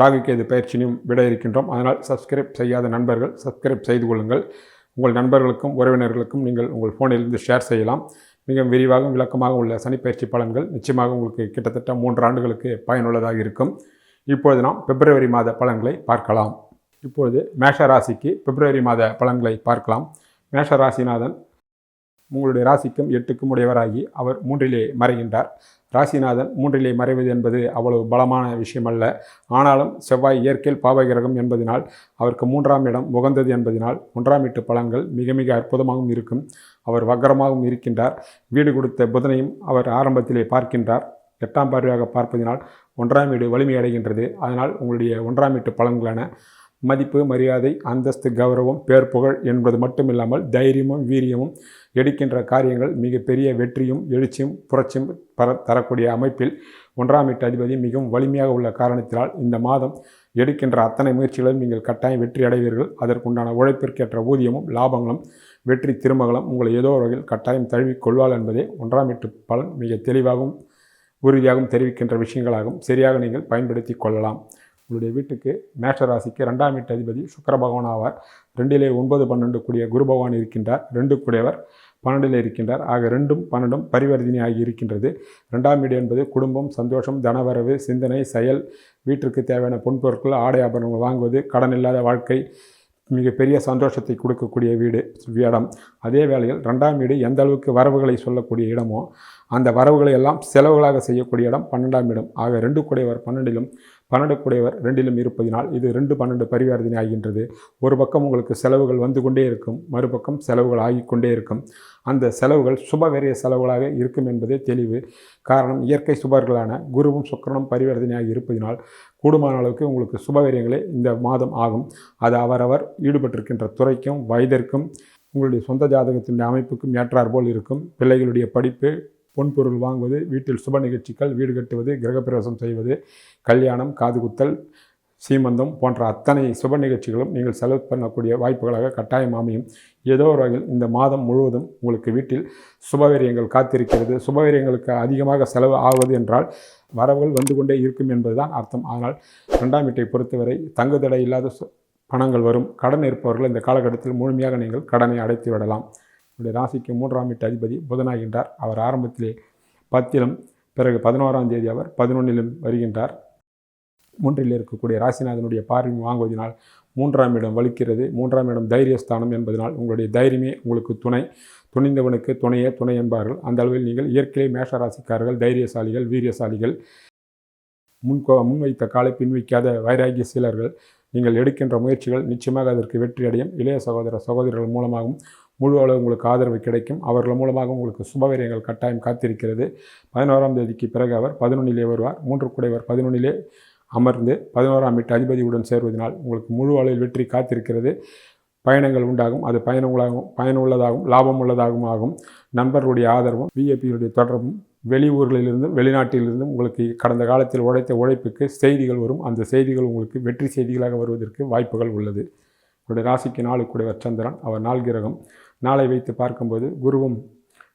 ராகுகேது பயிற்சியினையும் விட இருக்கின்றோம். அதனால் சப்ஸ்கிரைப் செய்யாத நண்பர்கள் சப்ஸ்கிரைப் செய்து கொள்ளுங்கள். உங்கள் நண்பர்களுக்கும் உறவினர்களுக்கும் நீங்கள் உங்கள் ஃபோனிலிருந்து ஷேர் செய்யலாம். மிக விரிவாகவும் விளக்கமாக உள்ள சனிப்பயிற்சி பலன்கள் நிச்சயமாக உங்களுக்கு கிட்டத்தட்ட மூன்று ஆண்டுகளுக்கு பயனுள்ளதாக இருக்கும். இப்பொழுது நாம் பிப்ரவரி மாத பலன்களை பார்க்கலாம். இப்பொழுது மேஷ ராசிக்கு பிப்ரவரி மாத பலன்களை பார்க்கலாம். மேஷ ராசிநாதன் உங்களுடைய ராசிக்கும் எட்டுக்கும் உடையவராகி அவர் மூன்றிலே மறைகின்றார். ராசிநாதன் மூன்றிலே மறைவது என்பது அவ்வளவு பலமான விஷயமல்ல. ஆனாலும் செவ்வாய் இயற்கையில் பாவகிரகம் என்பதனால் அவருக்கு மூன்றாம் இடம் உகந்தது என்பதனால் ஒன்றாம் வீட்டு பலன்கள் மிக மிக அற்புதமாகவும் இருக்கும். அவர் வக்கரமாகவும் இருக்கின்றார். வீடு கொடுத்த புதனையும் அவர் ஆரம்பத்திலே பார்க்கின்றார். எட்டாம் பார்வையாக பார்ப்பதினால் ஒன்றாம் வீடு வலிமை அடைகின்றது. அதனால் உங்களுடைய ஒன்றாம் வீட்டு பலன்களான மதிப்பு மரியாதை அந்தஸ்து கௌரவம் பேர் புகழ் என்பது மட்டுமில்லாமல் தைரியமும் வீரியமும் எடுக்கின்ற காரியங்கள் மிகப்பெரிய வெற்றியும் எழுச்சியும் புரட்சியும் பர தரக்கூடிய அமைப்பில் ஒன்றாம் எட்டு அதிபதி மிகவும் வலிமையாக உள்ள காரணத்தினால் இந்த மாதம் எடுக்கின்ற அத்தனை முயற்சிகளும் நீங்கள் கட்டாயம் வெற்றி அடைவீர்கள். அதற்குண்டான உழைப்பிற்கேற்ற ஊதியமும் லாபங்களும் வெற்றி திருமகளும் உங்களை ஏதோ ஒரு வகையில் கட்டாயம் தழுவி கொள்வாள் என்பதே ஒன்றாம் எட்டு பலன் மிக தெளிவாகவும் உறுதியாகவும் தெரிவிக்கின்ற விஷயங்களாகவும் சரியாக நீங்கள் பயன்படுத்தி கொள்ளலாம். உங்களுடைய வீட்டுக்கு மேஷராசிக்கு ரெண்டாம் வீட்டு அதிபதி சுக்கர பகவான் ஆவார். ரெண்டிலே ஒன்பது பன்னெண்டு கூடிய குரு பகவான் இருக்கின்றார். ரெண்டு கூடியவர் பன்னெண்டில் இருக்கின்றார். ஆக ரெண்டும் பன்னெண்டும் பரிவர்த்தனை ஆகி இருக்கின்றது. ரெண்டாம் வீடு என்பது குடும்பம் சந்தோஷம் தனவரவு சிந்தனை செயல் வீட்டிற்கு தேவையான பொன்பொருட்கள் ஆடை ஆபரணங்கள் வாங்குவது கடன் இல்லாத வாழ்க்கை மிகப்பெரிய சந்தோஷத்தை கொடுக்கக்கூடிய வீடு இடம். அதே வேளையில் ரெண்டாம் வீடு எந்த அளவுக்கு வரவுகளை சொல்லக்கூடிய இடமோ அந்த வரவுகளை எல்லாம் செலவுகளாக செய்யக்கூடிய இடம் பன்னெண்டாம் இடம். ஆக ரெண்டு கூடையவர் பன்னெண்டிலும் பன்னெண்டு கூடையவர் ரெண்டிலும் இருப்பதினால் இது ரெண்டு பன்னெண்டு பரிவர்த்தனை ஆகின்றது. ஒரு பக்கம் உங்களுக்கு செலவுகள் வந்து கொண்டே இருக்கும் மறுபக்கம் செலவுகள் ஆகிக்கொண்டே இருக்கும். அந்த செலவுகள் சுபவெறிய செலவுகளாக இருக்கும் என்பதே தெளிவு. காரணம் இயற்கை சுபர்களான குருவும் சுக்கரனும் பரிவர்த்தனையாக இருப்பதினால் கூடுமான அளவுக்கு உங்களுக்கு சுபவரியங்களே இந்த மாதம் ஆகும். அது அவரவர் ஈடுபட்டிருக்கின்ற துறைக்கும் வயதிற்கும் உங்களுடைய சொந்த ஜாதகத்தினுடைய அமைப்புக்கும் ஏற்றாற்போல் இருக்கும். பிள்ளைகளுடைய படிப்பு பொன்பொருள் வாங்குவது வீட்டில் சுப நிகழ்ச்சிகள் வீடு கட்டுவது கிரகப்பிரவேசம் செய்வது கல்யாணம் காதுகுத்தல் சீமந்தம் போன்ற அத்தனை சுப நிகழ்ச்சிகளும் நீங்கள் செலவு பண்ணக்கூடிய வாய்ப்புகளாக கட்டாயம் அமையும். ஏதோ ஒரு வகையில் இந்த மாதம் முழுவதும் உங்களுக்கு வீட்டில் சுபவீரியங்கள் காத்திருக்கிறது. சுபவீரியங்களுக்கு அதிகமாக செலவு ஆவது என்றால் வரவுகள் வந்து கொண்டே இருக்கும் என்பதுதான் அர்த்தம். ஆனால் ரெண்டாம் வீட்டை பொறுத்தவரை தங்குதடை இல்லாத பணங்கள் வரும். கடன் இருப்பவர்கள் இந்த காலகட்டத்தில் முழுமையாக நீங்கள் கடனை அடைத்து விடலாம். உடைய ராசிக்கு மூன்றாம் வீட்டு அதிபதி புதனாகின்றார். அவர் ஆரம்பத்திலே பத்திலும் பிறகு பதினோராம் தேதி அவர் பதினொன்றிலும் வருகின்றார். மூன்றில் இருக்கக்கூடிய ராசிநாதனுடைய பார்வை வாங்குவதனால் மூன்றாம் இடம் வலிக்கிறது. மூன்றாம் இடம் தைரியஸ்தானம் என்பதனால் உங்களுடைய தைரியமே உங்களுக்கு துணை. துணிந்தவனுக்கு துணையே துணை என்பார்கள். அந்த அளவில் நீங்கள் இயற்கையிலே மேஷ ராசிக்காரர்கள் தைரியசாலிகள் வீரியசாலிகள். முன்கோ முன்வைத்த காலை பின்வைக்காத வைராகிய சீலர்கள். நீங்கள் எடுக்கின்ற முயற்சிகள் நிச்சயமாக அதற்கு வெற்றி அடையும் இளைய சகோதர சகோதரர்கள் மூலமாகவும் முழு அளவு உங்களுக்கு ஆதரவு கிடைக்கும். அவர்கள் மூலமாக உங்களுக்கு சுபவீரியங்கள் கட்டாயம் காத்திருக்கிறது. பதினோராம் தேதிக்கு பிறகு அவர் பதினொன்றிலே வருவார். மூன்று குடைவர் பதினொன்றிலே அமர்ந்து பதினோராம் வீட்டு அதிபதியுடன் சேர்வதனால் உங்களுக்கு முழு அளவில் வெற்றி காத்திருக்கிறது. பயணங்கள் உண்டாகும். அது பயனுள்ளாகவும் பயனுள்ளதாகவும் லாபம் உள்ளதாகவும் ஆகும். நண்பர்களுடைய ஆதரவும் பிஏபியுடைய தொடர்பும் வெளியூர்களிலிருந்தும் வெளிநாட்டிலிருந்தும் உங்களுக்கு கடந்த காலத்தில் உழைத்த உழைப்புக்கு செய்திகள் வரும். அந்த செய்திகள் உங்களுக்கு வெற்றி செய்திகளாக வருவதற்கு வாய்ப்புகள் உள்ளது. உங்களுடைய ராசிக்கு நாலு சந்திரன். அவர் நாள் கிரகம் நாளை வைத்து பார்க்கும்போது குருவும்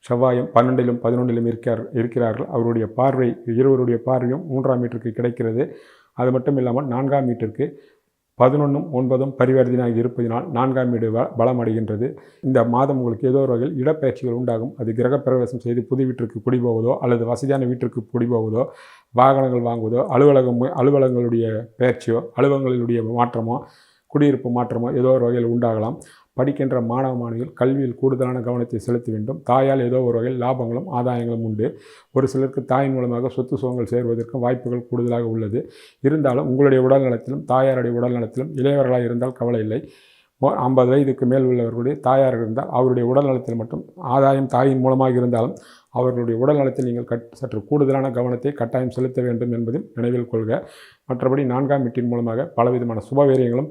செவ்வாயும் பன்னெண்டிலும் பதினொன்றிலும் இருக்கிறார் இருக்கிறார்கள். அவருடைய பார்வை இருவருடைய பார்வையும் மூன்றாம் மீட்டருக்கு கிடைக்கிறது. அது மட்டும் இல்லாமல் நான்காம் மீட்டருக்கு பதினொன்றும் ஒன்பதும் பரிவர்த்தனையாக இருப்பதினால் நான்காம் வீடு பலம் அடைகின்றது இந்த மாதம் உங்களுக்கு ஏதோ ஒரு வகையில் இடப்பெயர்ச்சிகள் உண்டாகும். அது கிரகப்பிரவேசம் செய்து புது வீட்டிற்கு குடிபோவதோ அல்லது வசதியான வீட்டிற்கு குடிபோவதோ வாகனங்கள் வாங்குவதோ அலுவலகம் அலுவலகங்களுடைய பயிற்சியோ அலுவலகங்களுடைய மாற்றமோ குடியிருப்பு மாற்றமோ ஏதோ ஒரு வகையில் உண்டாகலாம். படிக்கின்ற மாணவ மாணவிகள் கல்வியில் கூடுதலான கவனத்தை செலுத்த வேண்டும். தாயால் ஏதோ ஒரு வகையில் லாபங்களும் ஆதாயங்களும் உண்டு. ஒரு சிலருக்கு தாயின் மூலமாக சொத்து சுகங்கள் சேர்வதற்கும் வாய்ப்புகள் கூடுதலாக உள்ளது. இருந்தாலும் உங்களுடைய உடல் நலத்திலும் தாயாருடைய உடல் நலத்திலும் இளையவர்களாக இருந்தால் கவலை இல்லை. ஐம்பது வயதுக்கு மேல் உள்ளவர்களுடைய தாயார் இருந்தால் அவருடைய உடல் நலத்தில் மட்டும் ஆதாயம் தாயின் மூலமாக இருந்தாலும் அவர்களுடைய உடல் நலத்தில் நீங்கள் கட் சற்று கூடுதலான கவனத்தை கட்டாயம் செலுத்த வேண்டும் என்பதில் நினைவில் கொள்க. மற்றபடி நான்காம் வீட்டின் மூலமாக பலவிதமான சுபவீரியங்களும்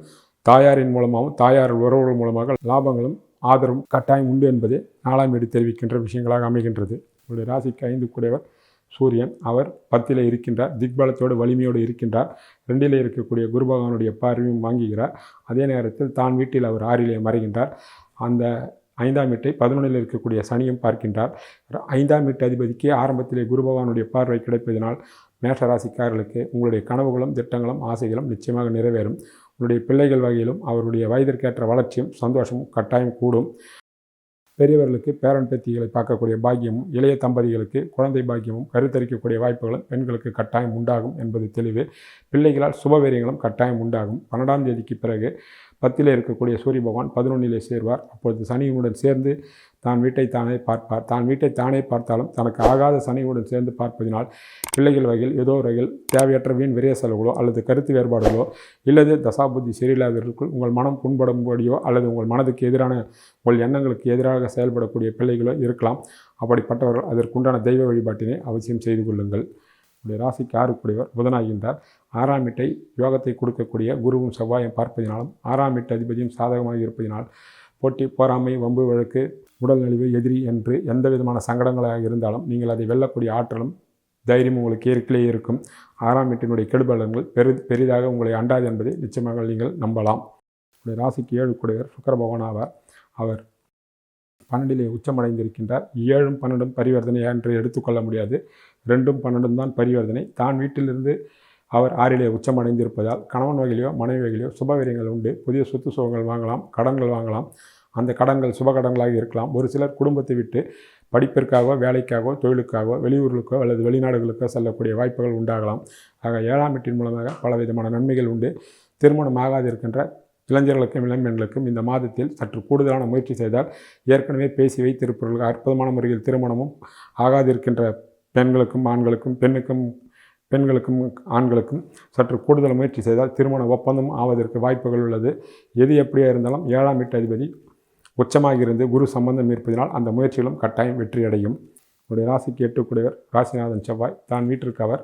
தாயாரின் மூலமாகவும் தாயார் உறவுகள் மூலமாக லாபங்களும் ஆதரவும் கட்டாயம் உண்டு என்பதே நாலாம் வீடு தெரிவிக்கின்ற விஷயங்களாக அமைகின்றது. உங்களுடைய ராசிக்கு ஐந்து கூடியவர் சூரியன். அவர் பத்தில் இருக்கின்றார் திக்பலத்தோடு வலிமையோடு இருக்கின்றார். ரெண்டில் இருக்கக்கூடிய குரு பகவானுடைய பார்வையும் வாங்குகிறார். அதே நேரத்தில் தான் வீட்டில் அவர் ஆறிலே மறைகின்றார். அந்த ஐந்தாம் வீட்டை பதினொன்றில் இருக்கக்கூடிய சனியும் பார்க்கின்றார். ஐந்தாம் வீட்டு அதிபதிக்கு ஆரம்பத்திலே குரு பகவானுடைய பார்வை கிடைப்பதனால் மேஷராசிக்காரர்களுக்கு உங்களுடைய கனவுகளும் திட்டங்களும் ஆசைகளும் நிச்சயமாக நிறைவேறும். அவருடைய பிள்ளைகள் வகையிலும் அவருடைய வயதிற்கேற்ற வளர்ச்சியும் சந்தோஷமும் கட்டாயம் கூடும். பெரியவர்களுக்கு பேரன் பேத்திகளை பார்க்கக்கூடிய பாக்கியமும் இளைய தம்பதிகளுக்கு குழந்தை பாக்கியமும் கருத்தரிக்கக்கூடிய வாய்ப்புகளும் பெண்களுக்கு கட்டாயம் உண்டாகும் என்பது தெளிவு. பிள்ளைகளால் சுபவீரியங்களும் கட்டாயம் உண்டாகும். பன்னெண்டாம் தேதிக்கு பிறகு பத்திலே இருக்கக்கூடிய சூரிய பகவான் பதினொன்னிலே சேர்வார். அப்பொழுது சனியுடன் சேர்ந்து தான் வீட்டை தானே பார்ப்பார். தான் வீட்டை தானே பார்த்தாலும் தனக்கு ஆகாத சனியுடன் சேர்ந்து பார்ப்பதினால் பிள்ளைகள் வகையில் ஏதோ வகையில் தேவையற்ற வீண் விரைய செலவுகளோ அல்லது கருத்து வேறுபாடுகளோ இல்லது தசாபுத்தி சரியில்லாதவர்களுக்குள் உங்கள் மனம் புண்படும்படியோ அல்லது உங்கள் மனதுக்கு எதிரான உங்கள் எண்ணங்களுக்கு எதிராக செயல்படக்கூடிய பிள்ளைகளோ இருக்கலாம். அப்படிப்பட்டவர்கள் அதற்குண்டான தெய்வ வழிபாட்டினை அவசியம் செய்து கொள்ளுங்கள். உடைய ராசிக்கு ஆறுக்குடையவர் புதனாகின்றார். ஆறாம் வீட்டை யோகத்தை கொடுக்கக்கூடிய குருவும் செவ்வாயும் பார்ப்பதினாலும் ஆறாம் வீட்டு அதிபதியும் சாதகமாக இருப்பதினால் போட்டி போராமை வம்பு வழக்கு உடல் நலிவு எதிரி என்று எந்த விதமான சங்கடங்களாக இருந்தாலும் நீங்கள் அதை வெல்லக்கூடிய ஆற்றலும் தைரியம் உங்களுக்கு ஏற்கனவே இருக்கும். ஆறாம் வீட்டினுடைய கெடுபலன்கள் பெரு பெரிதாக உங்களை அண்டாது என்பதை நிச்சயமாக நீங்கள் நம்பலாம். உடைய ராசிக்கு ஏழு கூடையவர் சுக்கர பகவான் ஆவார். அவர் பன்னெண்டிலே உச்சமடைந்திருக்கின்றார். ஏழும் பன்னெண்டும் பரிவர்த்தனை என்று எடுத்துக்கொள்ள முடியாது. ரெண்டும் பன்னெண்டும் தான் பரிவர்த்தனை. தான் வீட்டிலிருந்து அவர் ஆறிலே உச்சமடைந்திருப்பதால் கணவன் வகையிலையோ மனைவி வகையிலையோ சுபவீரியங்கள் உண்டு. புதிய சொத்து சுகங்கள் வாங்கலாம் கடன்கள் வாங்கலாம். அந்த கடன்கள் சுப கடன்களாக இருக்கலாம். ஒரு சிலர் குடும்பத்தை விட்டு படிப்பிற்காகவோ வேலைக்காகவோ தொழிலுக்காகவோ வெளியூர்களுக்கோ அல்லது வெளிநாடுகளுக்கோ செல்லக்கூடிய வாய்ப்புகள் உண்டாகலாம். ஆக ஏழாம் வீட்டின் மூலமாக பலவிதமான நன்மைகள் உண்டு. திருமணம் ஆகாதிருக்கின்ற இளைஞர்களுக்கும் இளைஞர்களுக்கும் இந்த மாதத்தில் சற்று கூடுதலான முயற்சி செய்தால் ஏற்கனவே பேசி வைத்திருப்பவர்களுக்கு அற்புதமான முறையில் திருமணமும் ஆகாதிருக்கின்ற பெண்களுக்கும் ஆண்களுக்கும் பெண்ணுக்கும் பெண்களுக்கும் ஆண்களுக்கும் சற்று கூடுதல் முயற்சி செய்தால் திருமண ஒப்பந்தம் ஆவதற்கு வாய்ப்புகள் உள்ளது. எது எப்படியா இருந்தாலும் ஏழாம் வீட்டு அதிபதி உச்சமாக இருந்து குரு சம்பந்தம் இருப்பதனால் அந்த முயற்சிகளும் கட்டாயம் வெற்றியடையும். உடைய ராசிக்கு எட்டுக்குடையவர் ராசிநாதன் செவ்வாய். தான் வீட்டிற்கு அவர்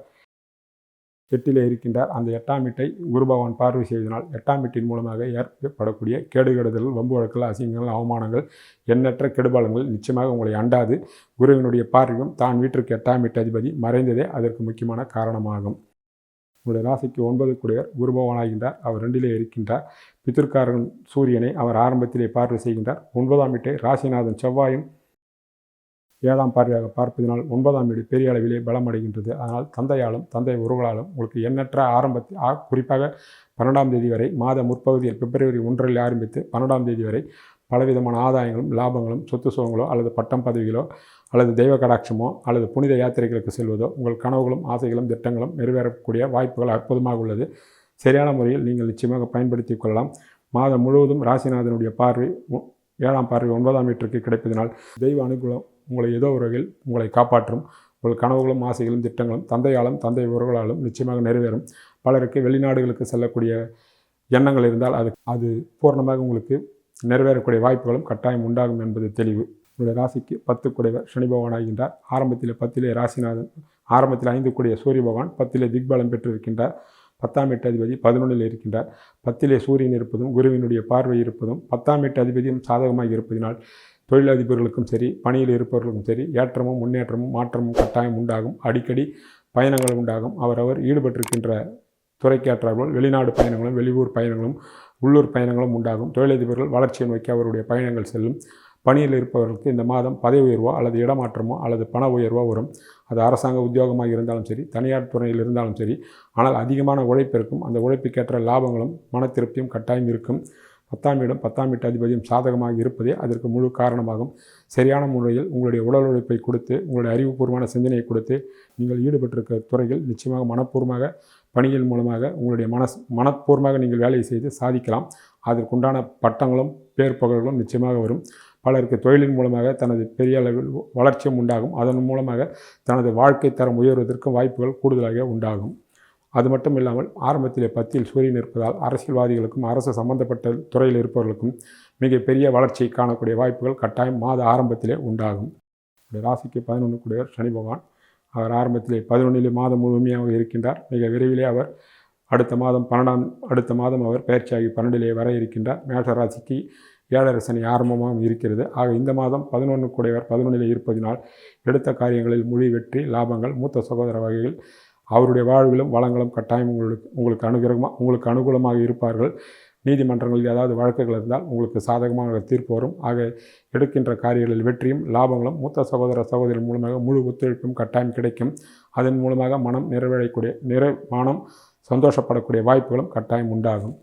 எட்டிலே இருக்கின்றார். அந்த எட்டாம் வீட்டை குருபவன் பார்வை செய்தனால் எட்டாம் வீட்டின் மூலமாக ஏற்படக்கூடிய கேடுகெடுதல்கள் வம்பு வழக்குகள் அசிங்கங்கள் அவமானங்கள் எண்ணற்ற கெடுபாலங்கள் நிச்சயமாக உங்களை அண்டாது. குருவினுடைய பார்வையும் தான் வீட்டிற்கு எட்டாம் வீட்டு அதிபதி மறைந்ததே அதற்கு முக்கியமான காரணமாகும். உங்களுடைய ராசிக்கு ஒன்பது குடையர் குரு பகவானாகின்றார் அவர் ரெண்டிலே இருக்கின்றார். பித்திருக்காரன் சூரியனை அவர் ஆரம்பத்திலே பார்வை செய்கின்றார். ஒன்பதாம் வீட்டை ராசிநாதன் செவ்வாயும் ஏழாம் பார்வையாக பார்ப்பதினால் ஒன்பதாம் வீடு பெரிய அளவிலே பலமடைகின்றது. அதனால் தந்தையாலும் தந்தை உறவுகளாலும் உங்களுக்கு எண்ணற்ற ஆரம்பத்தில் ஆ குறிப்பாக பன்னெண்டாம் தேதி வரை மாத முற்பகுதியில் பிப்ரவரி ஒன்றில் ஆரம்பித்து பன்னெண்டாம் தேதி வரை பலவிதமான ஆதாயங்களும் லாபங்களும் சொத்து சுகங்களோ அல்லது பட்டம் பதவிகளோ அல்லது தெய்வ கடாட்சமோ அல்லது புனித யாத்திரைகளுக்கு செல்வதோ உங்கள் கனவுகளும் ஆசைகளும் திட்டங்களும் நிறைவேறக்கூடிய வாய்ப்புகள் அற்புதமாக உள்ளது. சரியான முறையில் நீங்கள் நிச்சயமாக பயன்படுத்தி கொள்ளலாம். மாதம் முழுவதும் ராசிநாதனுடைய பார்வை ஒ- ஏழாம் பார்வை ஒன்பதாம் வீட்டிற்கு கிடைப்பதனால் தெய்வ அனுகூலம் உங்களை ஏதோ ஒரு வகையில் உங்களை காப்பாற்றும். உங்கள் கனவுகளும் ஆசைகளும் திட்டங்களும் தந்தையாலும் தந்தை உறவுகளாலும் நிச்சயமாக நிறைவேறும். பலருக்கு வெளிநாடுகளுக்கு செல்லக்கூடிய எண்ணங்கள் இருந்தால் அது அது பூர்ணமாக உங்களுக்கு நிறைவேறக்கூடிய வாய்ப்புகளும் கட்டாயம் உண்டாகும் என்பது தெளிவு. உங்களுடைய ராசிக்கு பத்து குடைவர் சனி பகவான் ஆகின்றார். ஆரம்பத்தில் பத்திலே ராசிநாதன் ஆரம்பத்தில் ஐந்து கூடிய சூரிய பகவான் பத்திலே திக்பலம் பெற்றிருக்கின்றார். பத்தாம் எட்டு அதிபதி பதினொன்றில் இருக்கின்றார். பத்திலே சூரியன் இருப்பதும் குருவினுடைய பார்வை இருப்பதும் பத்தாம் எட்டு அதிபதியும் சாதகமாக இருப்பதினால் தொழிலதிபர்களுக்கும் சரி பணியில் இருப்பவர்களுக்கும் சரி ஏற்றமும் முன்னேற்றமும் மாற்றமும் கட்டாயம் உண்டாகும். அடிக்கடி பயணங்கள் உண்டாகும். அவரவர் ஈடுபட்டிருக்கின்ற துறைக்கேற்றார்கள் வெளிநாடு பயணங்களும் வெளியூர் பயணங்களும் உள்ளூர் பயணங்களும் உண்டாகும். தொழிலதிபர்கள் வளர்ச்சியை நோக்கி அவருடைய பயணங்கள் செல்லும். பணியில் இருப்பவர்களுக்கு இந்த மாதம் பதவி உயர்வோ அல்லது இடமாற்றமோ அல்லது பண உயர்வோ வரும். அது அரசாங்க உத்தியோகமாக இருந்தாலும் சரி தனியார் துறையில் இருந்தாலும் சரி ஆனால் அதிகமான உழைப்பு இருக்கும். அந்த உழைப்புக்கேற்ற லாபங்களும் மன திருப்தியும் கட்டாயம் இருக்கும். பத்தாம் இடம் பத்தாம் வீட்டு அதிபதியும் சாதகமாக இருப்பதே அதற்கு முழு காரணமாகும். சரியான முறையில் உங்களுடைய உடல் உழைப்பை கொடுத்து உங்களுடைய அறிவுபூர்வமான சிந்தனையை கொடுத்து நீங்கள் ஈடுபட்டிருக்க துறையில் நிச்சயமாக மனப்பூர்வமாக பணிகள் மூலமாக உங்களுடைய மனஸ் மனப்பூர்வமாக நீங்கள் வேலையை செய்து சாதிக்கலாம். அதற்குண்டான பட்டங்களும் பேர் புகழ்களும் நிச்சயமாக வரும். பலருக்கு தொழிலின் மூலமாக தனது பெரிய அளவில் வளர்ச்சியும் உண்டாகும். அதன் மூலமாக தனது வாழ்க்கை தரம் உயர்வதற்கும் வாய்ப்புகள் கூடுதலாக உண்டாகும். அது மட்டும் இல்லாமல் ஆரம்பத்திலே பத்தில் சூரியன் இருப்பதால் அரசியல்வாதிகளுக்கும் அரசு சம்பந்தப்பட்ட துறையில் இருப்பவர்களுக்கும் மிகப்பெரிய வளர்ச்சியை காணக்கூடிய வாய்ப்புகள் கட்டாயம் மாத ஆரம்பத்திலே உண்டாகும். ராசிக்கு பதினொன்று கூடியவர் சனி பகவான் அவர் ஆரம்பத்திலே பதினொன்றிலே மாதம் முழுமையாக இருக்கின்றார். மிக விரைவிலே அவர் அடுத்த மாதம் பன்னெண்டாம் அடுத்த மாதம் அவர் பயிற்சியாகி பன்னெண்டிலே வர இருக்கின்றார். மேஷராசிக்கு ஏழரை சனி ஆரம்பமாகவும் இருக்கிறது. ஆக இந்த மாதம் பதினொன்று கூடையவர் பதினொன்றிலே இருப்பதினால் எடுத்த காரியங்களில் முழு வெற்றி லாபங்கள் மூத்த சகோதர வகையில் அவருடைய வாழ்விலும் வளங்களும் கட்டாயம் உங்களுக்கு உங்களுக்கு அனுகிரகமாக உங்களுக்கு அனுகூலமாக இருப்பார்கள். நீதிமன்றங்களில் ஏதாவது வழக்குகள் இருந்தால் உங்களுக்கு சாதகமாக தீர்ப்பு வரும். ஆக எடுக்கின்ற காரியங்களில் வெற்றியும் லாபங்களும் மூத்த சகோதர சகோதரி மூலமாக முழு ஒத்துழைப்பும் கட்டாயம் கிடைக்கும். அதன் மூலமாக மனம் நிறைவடையக்கூடிய நிறை மனம் சந்தோஷப்படக்கூடிய வாய்ப்புகளும் கட்டாயம் உண்டாகும்.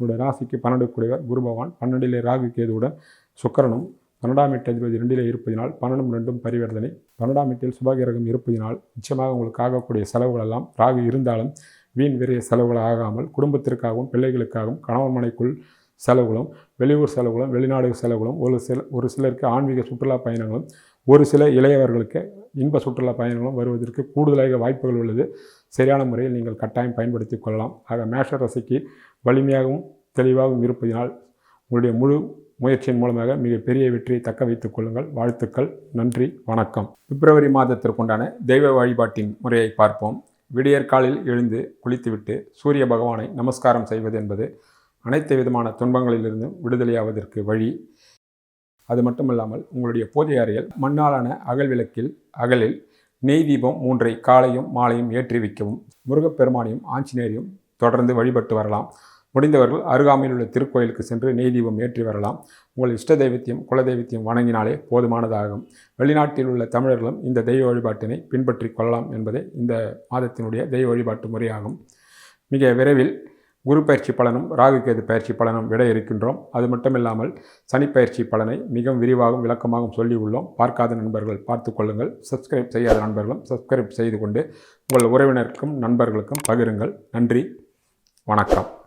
உங்களுடைய ராசிக்கு பன்னெண்டு கூடியவர் குரு பகவான் பன்னெண்டிலே ராகு கேதுவுடன் சுக்கரனும் பன்னெண்டாம் எட்டு அதிபதி ரெண்டிலே இருப்பதினால் பன்னெண்டும் ரெண்டும் பரிவர்த்தனை. பன்னெண்டாம் எட்டில் சுபகிரகம் இருப்பதினால் நிச்சயமாக உங்களுக்கு ஆகக்கூடிய செலவுகள் எல்லாம் ராகு இருந்தாலும் வீண் விரைய செலவுகள் ஆகாமல் குடும்பத்திற்காகவும் பிள்ளைகளுக்காகவும் கணவன் மனைக்குள் செலவுகளும் வெளியூர் செலவுகளும் வெளிநாடு செலவுகளும் ஒரு சில ஒரு சிலருக்கு ஆன்மீக சுற்றுலா பயணங்களும் ஒரு சில இளையவர்களுக்கு இன்ப சுற்றுலா பயணங்களும் வருவதற்கு கூடுதலாக வாய்ப்புகள் உள்ளது. சரியான முறையில் நீங்கள் கட்டாயம் பயன்படுத்தி கொள்ளலாம். ஆக மேஷ ரசிக்கு வலிமையாகவும் தெளிவாகவும் இருப்பதினால் உங்களுடைய முழு முயற்சியின் மூலமாக மிகப்பெரிய வெற்றியை தக்க வைத்துக் கொள்ளுங்கள். வாழ்த்துக்கள். நன்றி. வணக்கம். பிப்ரவரி மாதத்திற்குண்டான தெய்வ வழிபாட்டின் முறையை பார்ப்போம். விடியற்காலில் எழுந்து குளித்துவிட்டு சூரிய பகவானை நமஸ்காரம் செய்வது என்பது அனைத்து விதமான துன்பங்களிலிருந்தும் விடுதலையாவதற்கு வழி. அது மட்டுமல்லாமல் உங்களுடைய பூஜை அறையில் மண்ணாலான அகல் விளக்கில் அகலில் நெய் தீபம் மூன்றை காலையும் மாலையும் ஏற்றி வைக்கவும் முருகப்பெருமானையும் ஆஞ்சநேயரையும் தொடர்ந்து வழிபட்டு வரலாம். முடிந்தவர்கள் அருகாமையில் உள்ள திருக்கோயிலுக்கு சென்று நெய் தீபம் ஏற்றி வரலாம். உங்கள் இஷ்ட தெய்வத்தையும் குலதெய்வத்தையும் வணங்கினாலே போதுமானதாகும். வெளிநாட்டில் உள்ள தமிழர்களும் இந்த தெய்வ வழிபாட்டினை பின்பற்றி கொள்ளலாம் என்பதே இந்த மாதத்தினுடைய தெய்வ வழிபாட்டு முறையாகும். மிக விரைவில் குரு பயிற்சி பலனும் ராகுகேது பயிற்சி பலனும் விட இருக்கின்றோம். அது மட்டும் இல்லாமல் சனி பயிற்சி பலனை மிகவும் விரிவாகவும் விளக்கமாகவும் சொல்லி உள்ளோம். பார்க்காத நண்பர்கள் பார்த்து கொள்ளுங்கள். சப்ஸ்கிரைப் செய்யாத நண்பர்களும் சப்ஸ்கிரைப் செய்து கொண்டு உங்கள் உறவினருக்கும் நண்பர்களுக்கும் பகிருங்கள். நன்றி. வணக்கம்.